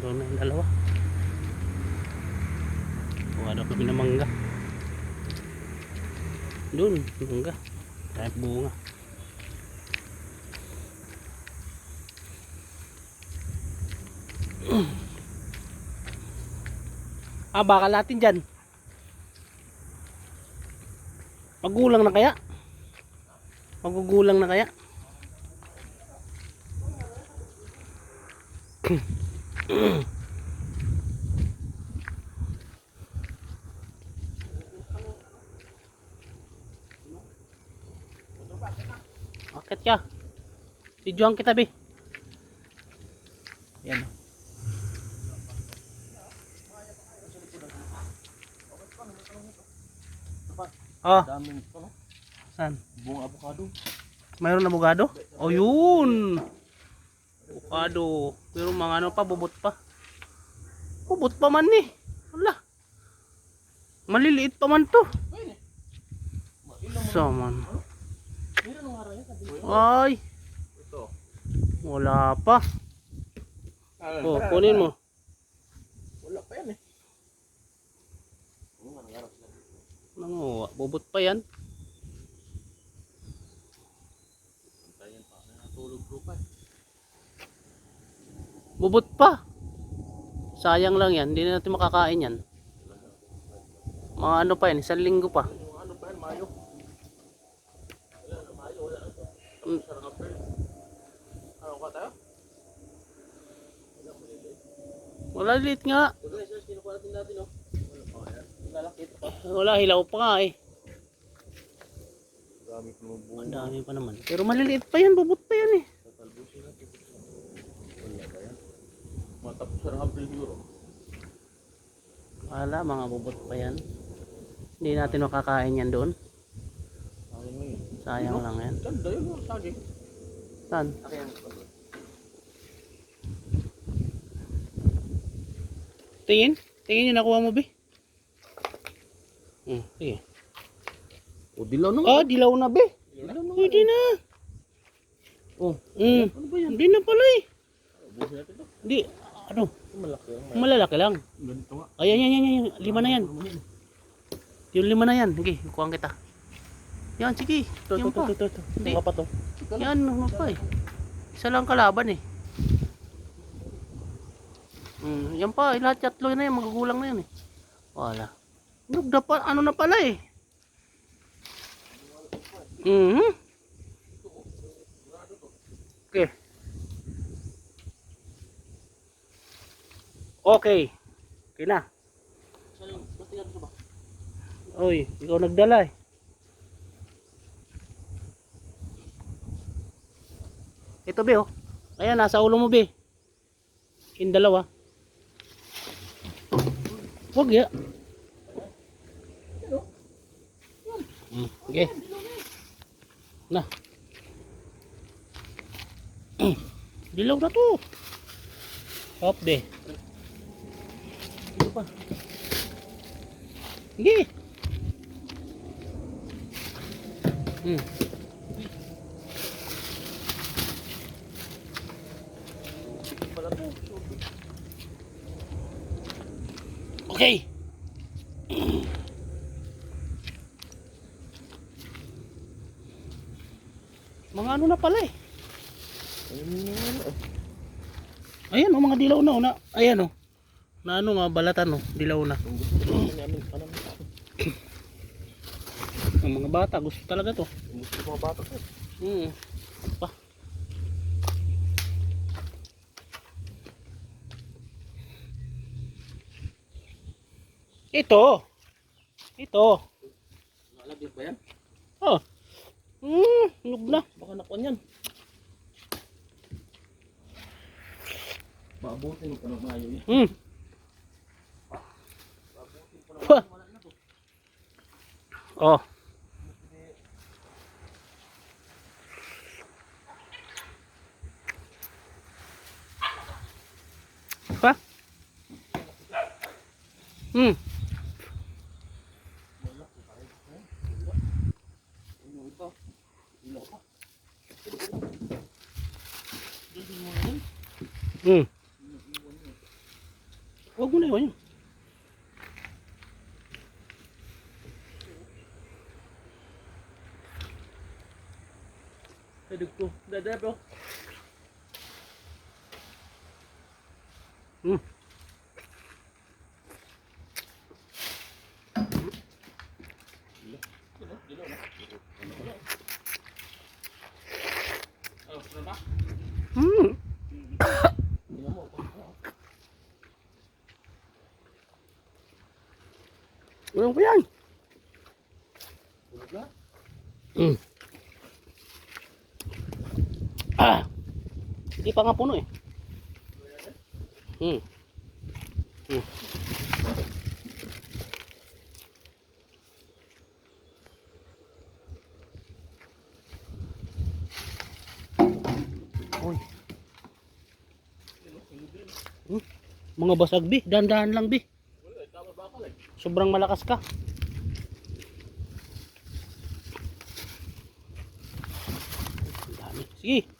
Doon na yung dalawa. Kuha daw kami ng mangga. Doon, mangga. Kahit bunga. Ah, bakal natin dyan. Magulang na kaya? Magugulang na kaya? Akit ka. Videoan kita, be. Yan. Oh, Daming saan? Buong avocado. Mayroon na abogado? O yun! Abogado. Pero mga ano pa, bubot pa. Bubot pa man ni. Wala. Maliliit pa man to. So man. Meron ng araw yan, sabi ko. Ay, wala pa. Oh, kunin mo. Wala pa yan eh. Nanguha, bubot pa yan. Bro pa eh. Bubot pa. Sayang lang yan, hindi na natin makakain yan. Mga ano pa yan, isang linggo pa. Ano pa yan, Mayo. Mayo, wala. Sarang April. Ano ka tayo? Wala liit nga. Wala, hilaw pa nga eh. Ang dami pa naman. Pero maliliit pa yan, bubot pa yan eh. Tatalbusin natin. Wala ba yan? Matapos sarang April siguro. Wala, mga bubot pa yan. Hindi natin makakain yan doon. Akin mo yun. Sayang lang yan. Ganda yun, oh, saging. Saan? Akin. Tingin? Tingin yung nakuha mo, Bi? Hmm, sige. O, dilaw na Ah, dilaw na, Bi. Dilaw na Hindi na. Oh, Hmm. ano ba yan? Hindi na pala eh. Hindi, ano, Malaki. oh. malalaki lang. Ganito nga. Ayan, yan, yan, yan. Lima na yan. Yung lima na yan. Sige, kukuhaan kita. Yan, sige. Ito, Yan ito, pa. ito, ito. Hindi. Baka pa to. Yan, ano pa eh. Isa lang kalaban eh. Hmm, yan pa, eh, lahat tatlo na yan, magugulang na yan eh. Wala. Ano, dapat, ano na pala eh. Mhm. Okay. Okay. Okay na. Oy, ikaw nagdala eh. Ito be oh. Ayan, nasa ulo mo be. Yung dalawa. Huwag ya. Hmm, okay. Na. Dilaw na to. Hop be. Pa. Sige. Hmm. Okay. Mga ano na pala eh. Ayan oh, mga dilaw na oh. Na, ayan oh. Na ano nga, balatan oh. Dilaw na. Ang mga bata, gusto talaga to. Gusto mga bata. Hmm. Pa. Ito. Ito. Nakalagyan ba yan? Oh. Hmm, lug na. Baka nakuha yan. Maabutin ko ng mayo yan. Hmm. Oh. Pa. Hmm. Hmm. Huwag mo na yun. Tadig ko. Dada bro. Hmm. Hmm. Walang pa yan. Tulog na. Hmm. Ah. Hindi pa nga puno eh. Hmm. Hmm. Uy. Hmm. Mga basag bi, dahan-dahan lang bi. Sobrang malakas ka. Sige.